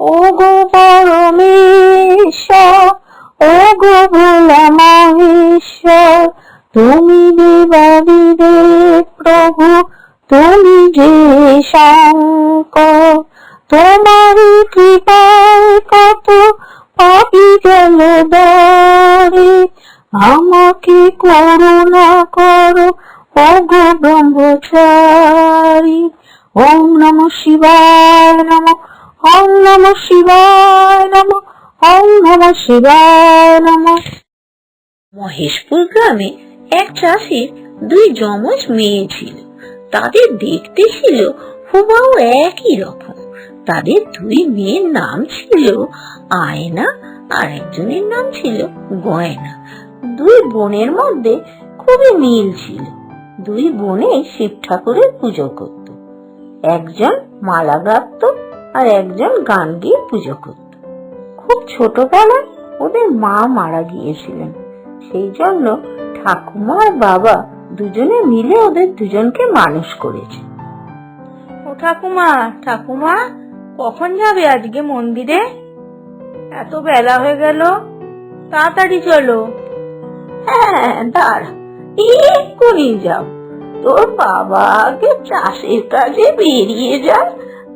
ও গো পরমেশ্বর ও গো ভোলা মহেশ্বর তুমি দেবাদিদেব প্রভু, তুমি যে শঙ্কর, তোমারই কৃপায় কত পাপি গেল দরে আমাকে করুণা করো ও গো ব্রহ্মচারী। ওম নম শিবায় নম ওম নম শিবায় নম ওম নম শিবায় নম। মহেশপুর গ্রামে এক চাষির দুই যমজ মেয়ে ছিল। তাদের দেখতে ছিল হুবাও একই রকম। তাদের দুই মেয়ের নাম ছিল আয়না আর একজনের নাম ছিল গয়না। দুই বোনের মধ্যে খুবই মিল ছিল। দুই বোনে শিব ঠাকুরের পুজো করত। একজন মালা গাঁথত আর একজন গান গিয়ে পুজো করত। খুব ছোটবেলায় ওদের মা মারা গিয়েছিলেন। সেই জন্য ঠাকুমা আর বাবা দুজনে মিলে ওদের দুজনকে মানুষ করেছে। ও ঠাকুমা ঠাকুমা, কখন যাবে আজকে মন্দিরে? এত বেলা হয়ে গেল, তাড়াতাড়ি চলো। হ্যাঁ দাঁড়া, এক্ষুনি যাও। তোর বাবা আগে চাষের কাজে বেরিয়ে যান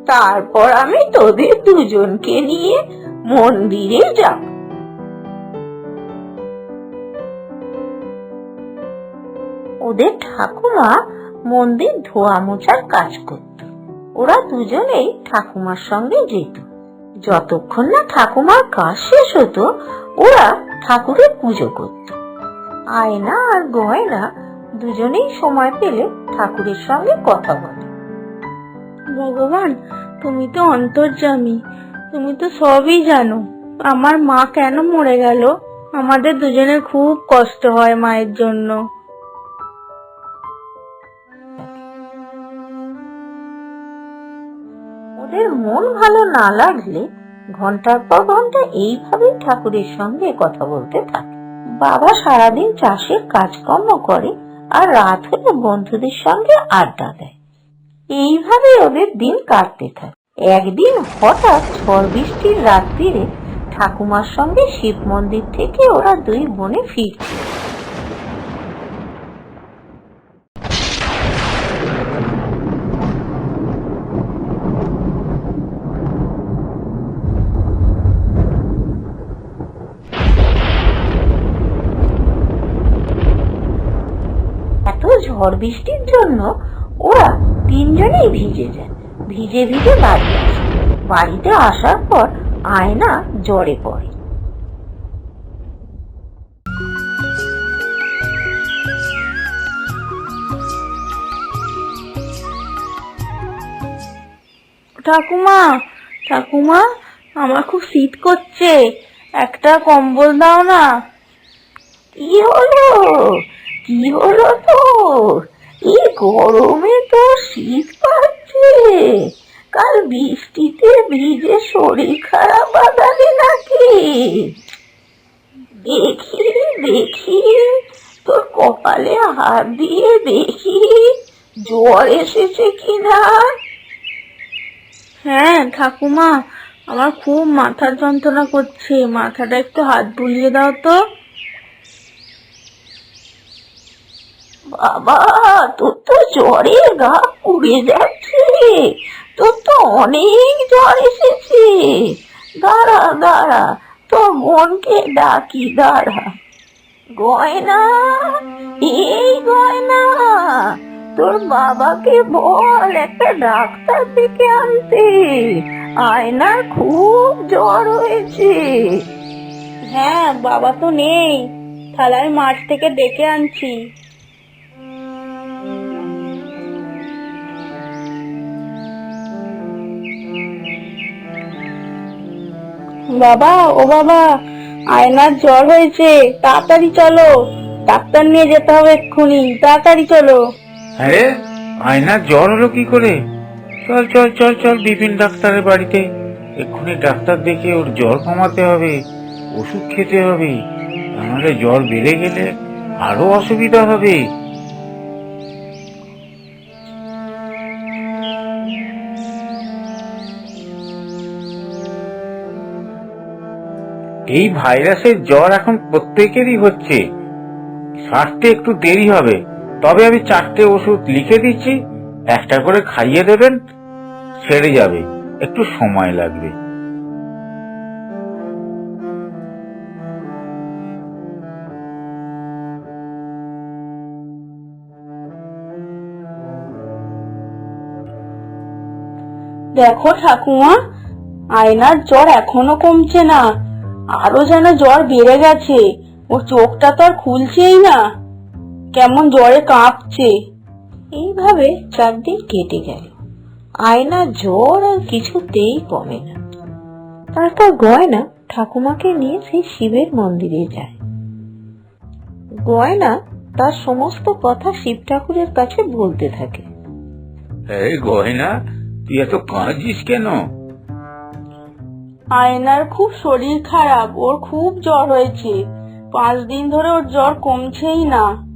তারপর আমি তোদের দুজনকে নিয়ে মন্দিরে যাব। ওদের ঠাকুমা মন্দির ধোয়া মোছার কাজ করত। ওরা দুজনেই ঠাকুমার সঙ্গে যেত। যতক্ষণ না ঠাকুমার কাজ শেষ হতো, ওরা ঠাকুরের পুজো করত। আয়না আর গয়না দুজনেই সময় পেলে ঠাকুরের সঙ্গে কথা বলে ভগবান, তুমি তো অন্তর্যামী, তুমি তো সবই জানো। আমার মা কেন মরে গেল? আমাদের দুজনের খুব কষ্ট হয় মায়ের জন্য। ওদের মন ভালো না লাগলে ঘণ্টার পর ঘণ্টা এইভাবেই ঠাকুরের সঙ্গে কথা বলতে থাকে। বাবা সারাদিন চাষের কাজকর্ম করে আর রাত হলে বন্ধুদের সঙ্গে আড্ডা দেয়। এইভাবে ওদের দিন কাটতে থাকে। একদিন হঠাৎ ঝড় বৃষ্টির রাত্রিরে ঠাকুমার সঙ্গে শিব মন্দির থেকে ওরা দুই বোনে ফিরছে। ঝড় বৃষ্টির জন্য ওরা তিনজনেই ভিজে যায়। ভিজে ভিজে বাড়ি আসে। বাড়িতে আসার পর আয়না জ্বরে পড়ে। ঠাকুমা ঠাকুমা, আমার খুব শীত করছে। একটা কম্বল দাও না। কি হলো? কি হলো তোর? এই গরমে তো শীত পাচ্ছে। কাল বৃষ্টিতে ভিজে শরীর খারাপ বাঁধাবে নাকি? দেখি দেখি, তোর কপালে হাত দিয়ে দেখি, জ্বর এসেছে কিনা? হ্যাঁ ঠাকুমা, আমার খুব মাথার যন্ত্রণা করছে। মাথাটা একটু হাত বুলিয়ে দাও তো। বাবা, তোর তো জ্বরে গা পুড়ে যাচ্ছে। তোর তো অনেক জ্বর এসেছে। দাঁড়া দাঁড়া, তোর বোনকে ডাকি, দাঁড়া। গয়না, এই গয়না, তোর বাবাকে বল একটা ডাক্তার ডেকে আনতে। আয়নার খুব জ্বর হয়েছে। হ্যাঁ বাবা তো নেই। থালায় মাঠ থেকে ডেকে আনছি। বাবা, ও বাবা, আয়নার জ্বর হয়েছে, তাড়াতাড়ি চলো। ডাক্তার নিয়ে যেতে হবে এক্ষুনি, তাড়াতাড়ি চলো। আরে, আয়নার জ্বর হলো কি করে? চল চল চল চল বিপিন ডাক্তারের বাড়িতে। এক্ষুনি ডাক্তার দেখে ওর জ্বর কমাতে হবে, ওষুধ খেতে হবে। নাহলে জ্বর বেড়ে গেলে আরও অসুবিধা হবে। এই ভাইরাসের জ্বর এখন প্রত্যেকেরই হচ্ছে। সারতে একটু দেরি হবে। তবে আমি চারটে ওষুধ লিখে দিচ্ছি, একটা করে খাইয়ে দেবেন, সেরে যাবে। একটু সময় লাগবে। দেখো ঠাকুমা, আয়নার জ্বর এখনও কমছে না। আরও যেন জ্বর বেড়ে গেছে। ওর চোখটা তো আর খুলছেই না। কেমন জ্বরে কাঁপছে। এইভাবে চার দিন কেটে গেল। আয়না জ্বর আর কিছুতেই কমে না। তারপর গয়না ঠাকুমাকে নিয়ে সেই শিবের মন্দিরে যায়। গয়না তার সমস্ত কথা শিব ঠাকুরের কাছে বলতে থাকে। গয়না, তুই এত কাঁদছিস কেন? আয়নার খুব শরীর খারাপ, ওর খুব জ্বর হয়েছে। পাঁচ দিন ধরে ওর জ্বর কমছেই না।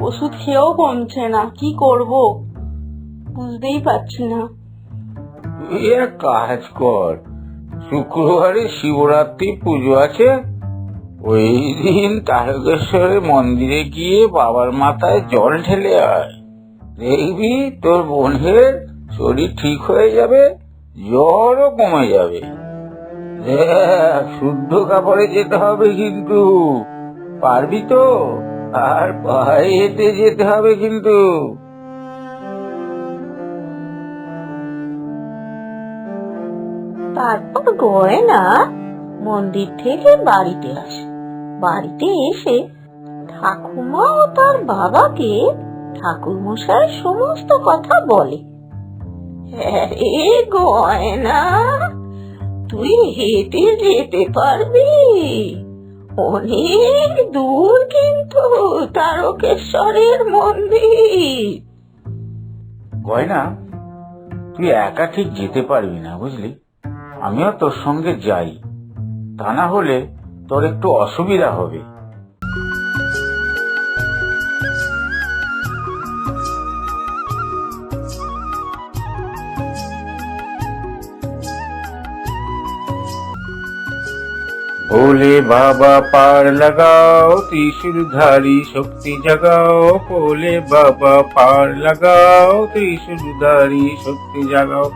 ওষুধ খেয়েও কমছে না, কি করব? বুঝতেই পারছি না। কাজ কর, শুক্রবারে শিবরাত্রি পুজো আছে। ওই দিন তারকেশ্বরের মন্দিরে গিয়ে বাবার মাথায় জল ঢেলে আয়। দেখবি তোর বোনের শরীর ঠিক হয়ে যাবে, জ্বরও কমে যাবে। শুদ্ধ কাপড়ে যেতে হবে কিন্তু। পারবি তো? আর পায়ে হেঁটে যেতে হবে কিন্তু। তারপর গয়না মন্দির থেকে বাড়িতে আসে। বাড়িতে এসে ঠাকুমা ও তার বাবাকে ঠাকুর মশাই সমস্ত কথা বলে। রে গয়না। তুই হেঁটে যেতে পারবি। অনেক দূর কিন্তু তারকেশ্বরের মন্দির। গয়না, তুই একা ঠিক যেতে পারবি না, বুঝলি? আমিও তোর সঙ্গে যাই। তা না হলে তোর একটু অসুবিধা হবে। ভোলে বাবা পার লাগাও ত্রিশূলধারী শক্তি জাগাও ভোলে বাবা পার লাগাও ত্রিশূলধারী শক্তি জাগাও।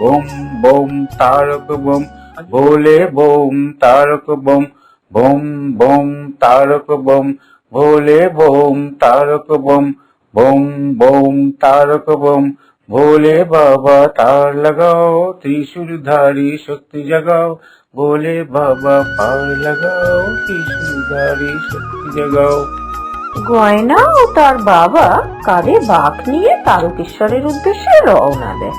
বোম বোম, তারক, বোম, ভোলে বোম, তারক, বোম বোম বোম, তারক, বোম, ভোলে বোম, তারক, বোম বোম বোম, তারক, বোম, ভোলে বাবা তার লাগাও ত্রিশূলধারী শক্তি জাগাও। ভোলে বাবা পার লাগাও গাড়ি শক্তি জাগাও। গয়না ও তার বাবা কাঁধে বাঘ নিয়ে তারকেশ্বরের উদ্দেশ্যে রওনা দেয়।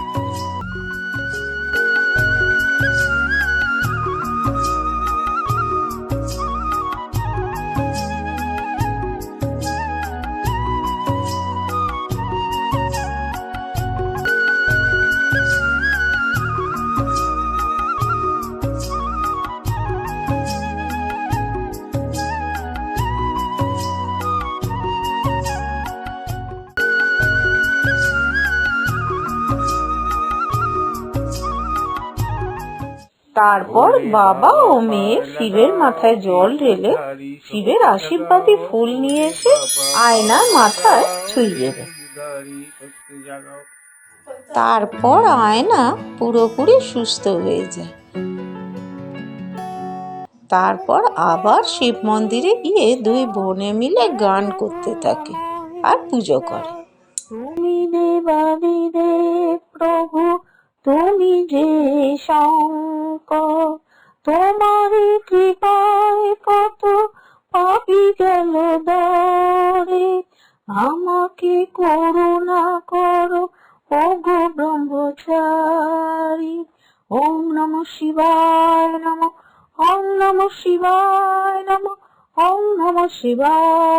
তারপর বাবা ও মেয়ে শিবের মাথায় জল ঢেলে শিবের আশীর্বাদী ফুল নিয়ে এসে আয়নার মাথায় ছুঁয়ে দেয়। তারপর আয়না পুরোপুরি সুস্থ হয়ে যায়। তারপর আবার শিব মন্দিরে গিয়ে দুই বোনে মিলে গান করতে থাকে আর পুজো করে। তুমি দেবাদিদেব প্রভু, তুমি যে শঙ্কর তোমার কৃপায় কত পাপি গেল দরে। আমাকে করুণা করো ও গো ব্রহ্মচারী। ওম নম শিবায় নম, ওম নম শিবায় নম, ওম নম শিবায়